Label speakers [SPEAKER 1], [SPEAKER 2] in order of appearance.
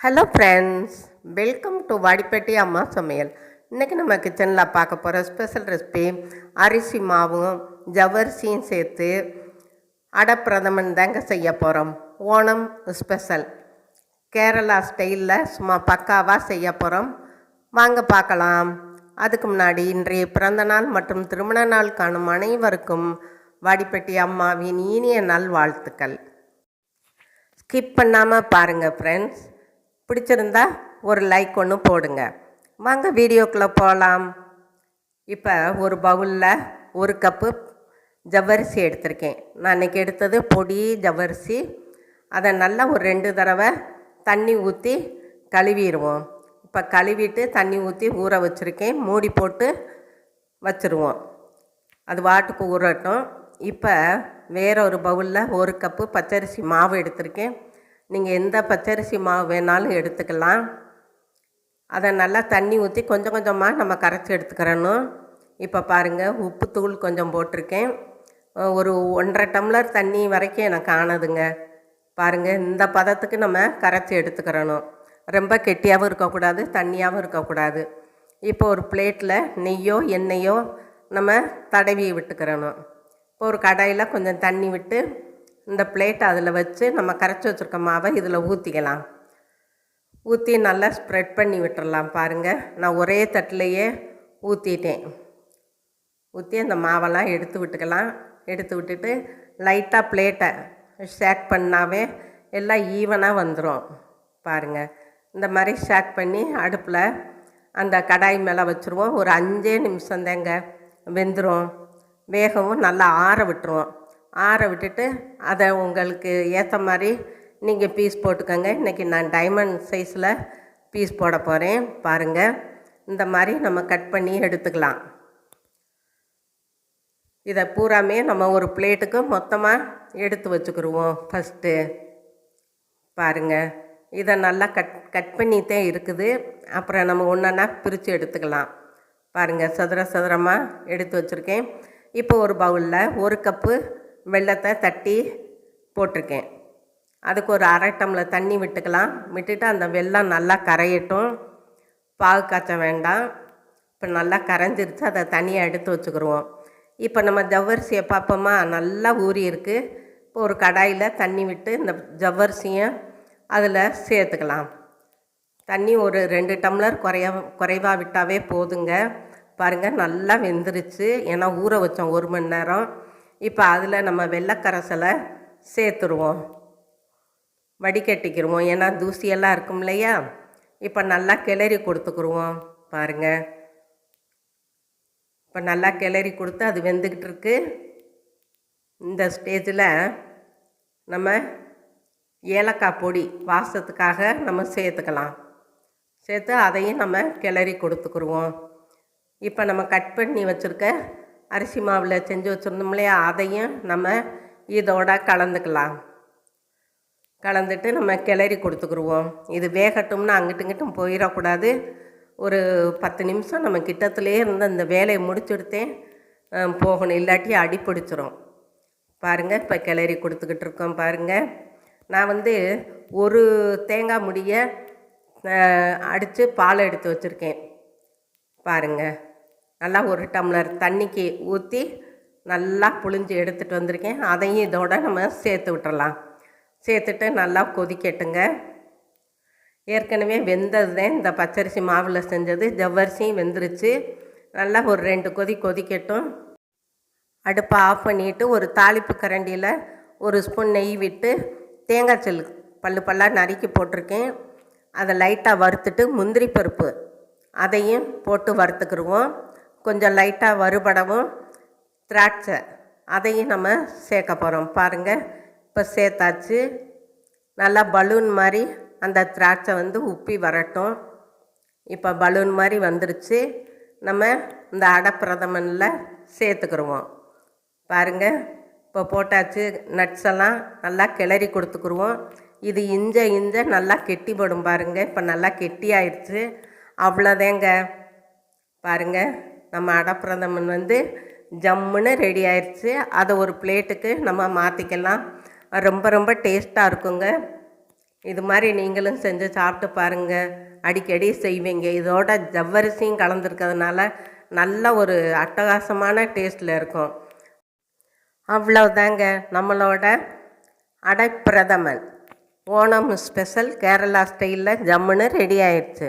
[SPEAKER 1] Hello friends welcome to Vadipatti அம்மா சமையல் இன்றைக்கி நம்ம கிச்சனில் பார்க்க போகிற ஸ்பெஷல் ரெசிபி அரிசி மாவும் ஜவ்வரிசியும் சேர்த்து அடப்பிரதமன் தாங்க செய்ய போகிறோம் ஓணம் ஸ்பெஷல் கேரளா ஸ்டைலில் சும்மா பக்காவாக செய்ய போகிறோம் வாங்க பார்க்கலாம். அதுக்கு முன்னாடி இன்றைய பிறந்தநாள் மற்றும் திருமண நாள் காணும் அனைவருக்கும் வாடிப்பட்டி அம்மாவின் இனிய நல்வாழ்த்துக்கள். ஸ்கிப் பண்ணாமல் பாருங்கள் ஃப்ரெண்ட்ஸ் பிடிச்சிருந்தா ஒரு லைக் ஒன்று போடுங்க. வாங்க வீடியோக்குள்ளே போகலாம் இப்போ ஒரு பவுலில் ஒரு கப்பு ஜவ்வரிசி எடுத்திருக்கேன். நான் இன்றைக்கி எடுத்தது பொடி ஜவ்வரிசி. அதை நல்லா ஒரு ரெண்டு தடவை தண்ணி ஊற்றி கழுவிடுவோம். இப்போ கழுவிட்டு தண்ணி ஊற்றி ஊற வச்சுருக்கேன். மூடி போட்டு வச்சுருவோம். அது வாட்டுக்கு ஊறட்டும். இப்போ வேற ஒரு பவுலில் ஒரு கப்பு பச்சரிசி மாவு எடுத்திருக்கேன். நீங்கள் எந்த பச்சரிசி மாவு வேணாலும் எடுத்துக்கலாம். அதை நல்லா தண்ணி ஊற்றி கொஞ்சம் கொஞ்சமாக நம்ம கரைச்சி எடுத்துக்கிறணும். இப்போ பாருங்கள் உப்பு தூள் கொஞ்சம் போட்டிருக்கேன். ஒரு ஒன்றரை டம்ளர் தண்ணி வரைக்கும் எனக்கு ஆனதுங்க. பாருங்கள் இந்த பதத்துக்கு நம்ம கரைச்சி எடுத்துக்கிறணும். ரொம்ப கெட்டியாகவும் இருக்கக்கூடாது தண்ணியாகவும் இருக்கக்கூடாது. இப்போ ஒரு பிளேட்டில் நெய்யோ எண்ணெயோ நம்ம தடவி விட்டுக்கிறணும். இப்போ ஒரு கடாயில் கொஞ்சம் தண்ணி விட்டு இந்த பிளேட் அதில் வச்சு நம்ம கரைச்சி வச்சுருக்க மாவை இதில் ஊற்றிக்கலாம் ஊற்றி நல்லா ஸ்ப்ரெட் பண்ணி விட்டுடலாம் பாருங்கள் நான் ஒரே தட்டிலையே ஊற்றிட்டேன் ஊற்றி அந்த மாவெல்லாம் எடுத்து விட்டுக்கலாம். எடுத்து விட்டுட்டு லைட்டாக பிளேட்டை ஷேக் பண்ணாவே எல்லாம் ஈவனாக வந்துடும் பாருங்கள் இந்த மாதிரி ஷேக் பண்ணி அடுப்பில் அந்த கடாய் மேலே வச்சுருவோம். ஒரு அஞ்சே நிமிஷம் தாங்க வெந்துடும் வேகவும் நல்லா ஆற விட்டுருவோம் ஆற விட்டுட்டு அதை உங்களுக்கு ஏற்ற மாதிரி நீங்கள் பீஸ் போட்டுக்கோங்க. இன்றைக்கி நான் டைமண்ட் சைஸில் பீஸ் போட போகிறேன் பாருங்கள் இந்த மாதிரி நம்ம கட் பண்ணி எடுத்துக்கலாம். இதை பூராமே நம்ம ஒரு பிளேட்டுக்கு மொத்தமாக எடுத்து வச்சுக்கிடுவோம் ஃபஸ்ட்டு பாருங்கள் இதை நல்லா கட் கட் பண்ணிகிட்டே இருக்குது. அப்புறம் நம்ம ஒன்றா பிரித்து எடுத்துக்கலாம். பாருங்கள் சதுர சதுரமாக எடுத்து வச்சுருக்கேன். இப்போ ஒரு பவுலில் ஒரு கப்பு வெள்ளத்தை தட்டி போட்டிருக்கேன். அதுக்கு ஒரு அரை டம்ளர் தண்ணி விட்டுக்கலாம். விட்டுட்டு அந்த வெள்ளம் நல்லா கரையட்டும். பாகு காய்ச்ச வேண்டாம். இப்போ நல்லா கரைஞ்சிருச்சு. அதை தனியாக எடுத்து வச்சுக்கிடுவோம் இப்போ நம்ம ஜவ்வரிசியை பார்ப்போமா? நல்லா ஊறி இருக்குது இப்போ ஒரு கடாயில் தண்ணி விட்டு இந்த ஜவ்வரிசியை அதில் சேர்த்துக்கலாம். தண்ணி ஒரு ரெண்டு டம்ளர் குறைய குறைவாக விட்டாவே போதுங்க. பாருங்கள் நல்லா வெந்துருச்சு. ஏன்னா ஊற வச்சோம் ஒரு மணி நேரம். இப்போ அதில் நம்ம வெள்ளைக்கரசலை சேர்த்துருவோம். வடிகட்டிக்கிடுவோம் ஏன்னா தூசியெல்லாம் இருக்கும் இல்லையா? இப்போ நல்லா கிளறி கொடுத்துக்குருவோம். பாருங்கள் இப்போ நல்லா கிளறி கொடுத்து அது வெந்துக்கிட்டு இருக்கு இந்த ஸ்டேஜில் நம்ம ஏலக்காய் பொடி வாசத்துக்காக நம்ம சேர்த்துக்கலாம். சேர்த்து அதையும் நம்ம கிளறி கொடுத்துக்குருவோம். இப்போ நம்ம கட் பண்ணி வச்சுருக்க அரிசி மாவில் செஞ்சு வச்சுருந்தோம் இல்லையா அதையும் நம்ம இதோட கலந்துக்கலாம். கலந்துட்டு நம்ம கிளறி கொடுத்துக்குருவோம். இது வேகட்டும்னா அங்கிட்டும் இங்கிட்டும் போயிடக்கூடாது. ஒரு பத்து நிமிஷம் நம்ம கிட்டத்துலேயே இருந்து அந்த வேலையை முடிச்சுடுத்தேன் போகணும். இல்லாட்டி அடி பிடிச்சிரும். பாருங்கள் இப்போ கிளறி கொடுத்துக்கிட்டு இருக்கோம் பாருங்கள் நான் வந்து ஒரு தேங்காய் முடிய அடித்து பால் எடுத்து வச்சுருக்கேன். பாருங்கள் நல்லா ஒரு டம்ளர் தண்ணிக்கு ஊற்றி நல்லா புழிஞ்சு எடுத்துகிட்டு வந்திருக்கேன். அதையும் இதோட நம்ம சேர்த்து விட்டுறலாம். சேர்த்துட்டு நல்லா கொதிக்கட்டுங்க. ஏற்கனவே வெந்தது தான் இந்த பச்சரிசி மாவில் செஞ்சது. ஜவ்வரிசியும் வெந்துருச்சு. நல்லா ஒரு ரெண்டு கொதி கொதிக்கட்டும். அடுப்பை ஆஃப் பண்ணிவிட்டு ஒரு தாளிப்பு கரண்டியில் ஒரு ஸ்பூன் நெய் விட்டு தேங்காய் செல் பல்லு பல்லாக நறுக்கி போட்டிருக்கேன். அதை லைட்டாக வறுத்துட்டு முந்திரி பருப்பு அதையும் போட்டு வறுத்துக்கிடுவோம் கொஞ்சம் லைட்டாக வறுபடவும் திராட்சை அதையும் நம்ம சேர்க்க போகிறோம் பாருங்கள் இப்போ சேர்த்தாச்சு. நல்லா பலூன் மாதிரி அந்த திராட்சை வந்து உப்பி வரட்டும். இப்போ பலூன் மாதிரி வந்துருச்சு. நம்ம இந்த அடப்பிரதமனில் சேர்த்துக்குருவோம். பாருங்கள் இப்போ போட்டாச்சு. நட்ஸ் எல்லாம் நல்லா கிளறி கொடுத்துக்குருவோம். இது இஞ்ச இஞ்ச நல்லா கெட்டிப்படும் பாருங்கள் இப்போ நல்லா கெட்டி ஆயிடுச்சு அவ்வளோதேங்க. பாருங்கள் நம்ம அடப்பிரதமன் வந்து ஜம்முன்னு ரெடி ஆயிடுச்சு அதை ஒரு பிளேட்டுக்கு நம்ம மாற்றிக்கலாம் ரொம்ப ரொம்ப டேஸ்ட்டாக இருக்குங்க. இது மாதிரி நீங்களும் செஞ்சு சாப்பிட்டு பாருங்கள் அடிக்கடி செய்வீங்க. இதோட ஜவ்வரிசியும் கலந்துருக்கிறதுனால நல்ல ஒரு அட்டகாசமான டேஸ்ட்டில் இருக்கும். அவ்வளவுதாங்க. நம்மளோட அடைப்பிரதமன் ஓணம் ஸ்பெஷல் கேரளா ஸ்டைலில் ஜம்முன்னு ரெடி ஆயிடுச்சு